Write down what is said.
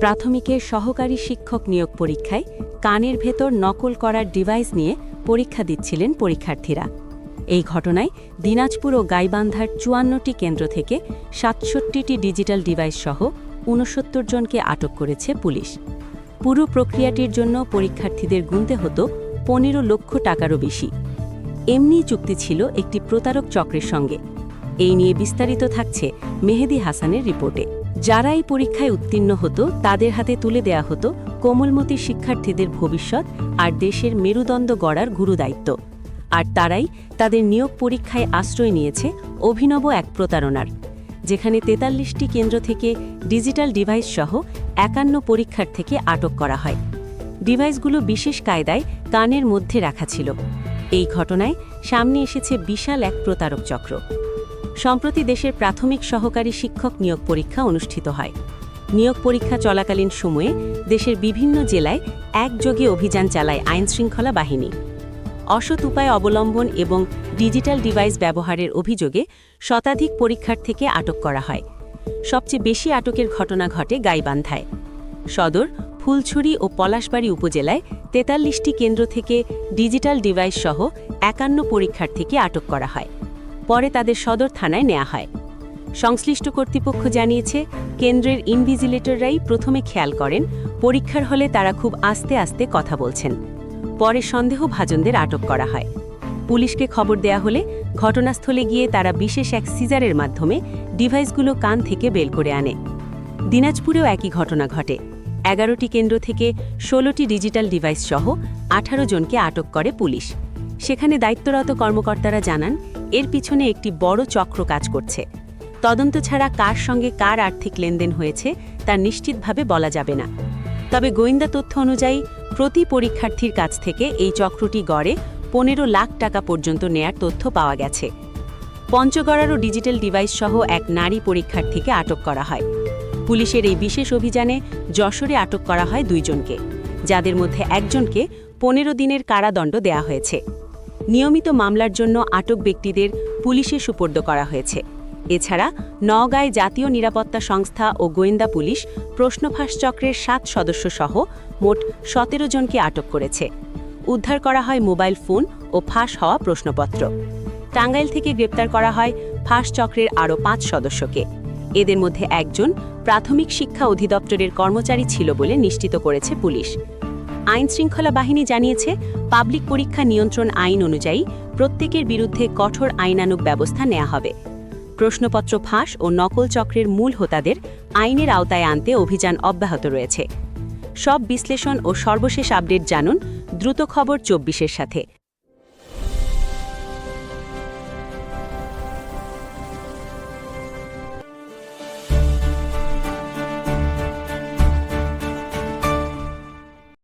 প্রাথমিকের সহকারী শিক্ষক নিয়োগ পরীক্ষায় কানের ভেতর নকল করার ডিভাইস নিয়ে পরীক্ষা দিচ্ছিলেন পরীক্ষার্থীরা। এই ঘটনায় দিনাজপুর ও গাইবান্ধার চুয়ান্নটি কেন্দ্র থেকে সাতষট্টিটি ডিজিটাল ডিভাইস সহ ঊনসত্তর জনকে আটক করেছে পুলিশ। পুরো প্রক্রিয়াটির জন্য পরীক্ষার্থীদের গুনতে হতো পনেরো লক্ষ টাকারও বেশি। এমনি চুক্তি ছিল একটি প্রতারক চক্রের সঙ্গে। এই নিয়ে বিস্তারিত থাকছে মেহেদি হাসানের রিপোর্টে। যারা এই পরীক্ষায় উত্তীর্ণ হতো, তাদের হাতে তুলে দেয়া হতো কোমলমতি শিক্ষার্থীদের ভবিষ্যৎ আর দেশের মেরুদণ্ড গড়ার গুরুদায়িত্ব আর তারাই তাদের নিয়োগ পরীক্ষায় আশ্রয় নিয়েছে অভিনব এক প্রতারণার, যেখানে তেতাল্লিশটি কেন্দ্র থেকে ডিজিটাল ডিভাইস সহ একান্ন পরীক্ষার থেকে আটক করা হয়। ডিভাইসগুলো বিশেষ কায়দায় কানের মধ্যে রাখা ছিল। এই ঘটনায় সামনে এসেছে বিশাল এক প্রতারক চক্র। সম্প্রতি দেশের প্রাথমিক সহকারী শিক্ষক নিয়োগ পরীক্ষা অনুষ্ঠিত হয়। নিয়োগ পরীক্ষা চলাকালীন সময়ে দেশের বিভিন্ন জেলায় একযোগে অভিযান চালায় আইনশৃঙ্খলা বাহিনী। অসৎ উপায় অবলম্বন এবং ডিজিটাল ডিভাইস ব্যবহারের অভিযোগে শতাধিক পরীক্ষার থেকে আটক করা হয়। সবচেয়ে বেশি আটকের ঘটনা ঘটে গাইবান্ধায়। সদর, ফুলছড়ি ও পলাশবাড়ি উপজেলায় তেতাল্লিশটি কেন্দ্র থেকে ডিজিটাল ডিভাইস সহ একান্ন পরীক্ষার থেকে আটক করা হয়। পরে তাদের সদর থানায় নেওয়া হয়। সংশ্লিষ্ট কর্তৃপক্ষ জানিয়েছে, কেন্দ্রের ইনভিজিলেটররাই প্রথমে খেয়াল করেন, পরীক্ষার হলে তারা খুব আস্তে আস্তে কথা বলছেন। পরে সন্দেহভাজনদের আটক করা হয়। পুলিশকে খবর দেয়া হলে ঘটনাস্থলে গিয়ে তারা বিশেষ এক সিজারের মাধ্যমে ডিভাইসগুলো কান থেকে বের করে আনে। দিনাজপুরেও একই ঘটনা ঘটে। এগারোটি কেন্দ্র থেকে ষোলোটি ডিজিটাল ডিভাইস সহ আঠারো জনকে আটক করে পুলিশ। সেখানে দায়িত্বরত কর্মকর্তারা জানান, এর পিছনে একটি বড় চক্র কাজ করছে। তদন্ত ছাড়া কার সঙ্গে কার আর্থিক লেনদেন হয়েছে, তা নিশ্চিতভাবে বলা যাবে না। তবে গোয়েন্দা তথ্য অনুযায়ী, প্রতি পরীক্ষার্থীর কাছ থেকে এই চক্রটি গড়ে পনেরো লাখ টাকা পর্যন্ত নেয়ার তথ্য পাওয়া গেছে। পঞ্চগড়ারও ডিজিটাল ডিভাইস সহ এক নারী পরীক্ষার্থীকে আটক করা হয়। পুলিশের এই বিশেষ অভিযানে যশোরে আটক করা হয় দুইজনকে, যাদের মধ্যে একজনকে পনেরো দিনের কারাদণ্ড দেয়া হয়েছে। নিয়মিত মামলার জন্য আটক ব্যক্তিদের পুলিশে সুপর্দ করা হয়েছে। এছাড়া নওগাঁয় জাতীয় নিরাপত্তা সংস্থা ও গোয়েন্দা পুলিশ প্রশ্নফাঁস চক্রের সাত সদস্য সহ মোট সতেরো জনকে আটক করেছে। উদ্ধার করা হয় মোবাইল ফোন ও ফাঁস হওয়া প্রশ্নপত্র। টাঙ্গাইল থেকে গ্রেপ্তার করা হয় ফাঁস চক্রের আরও পাঁচ সদস্যকে। এদের মধ্যে একজন প্রাথমিক শিক্ষা অধিদপ্তরের কর্মচারী ছিল বলে নিশ্চিত করেছে পুলিশ। আইন শৃঙ্খলা বাহিনী জানিয়েছে, পাবলিক পরীক্ষা নিয়ন্ত্রণ আইন অনুযায়ী প্রত্যেকের বিরুদ্ধে কঠোর আইনানুক ব্যবস্থা নেওয়া হবে। প্রশ্নপত্র ফাঁস ও নকল চক্রের মূল হোতাদের আইনের আওতায় আনতে অভিযান অব্যাহত রয়েছে। সব বিশ্লেষণ ও সর্বশেষ আপডেট জানুন দ্রুত খবর চব্বিশের সাথে।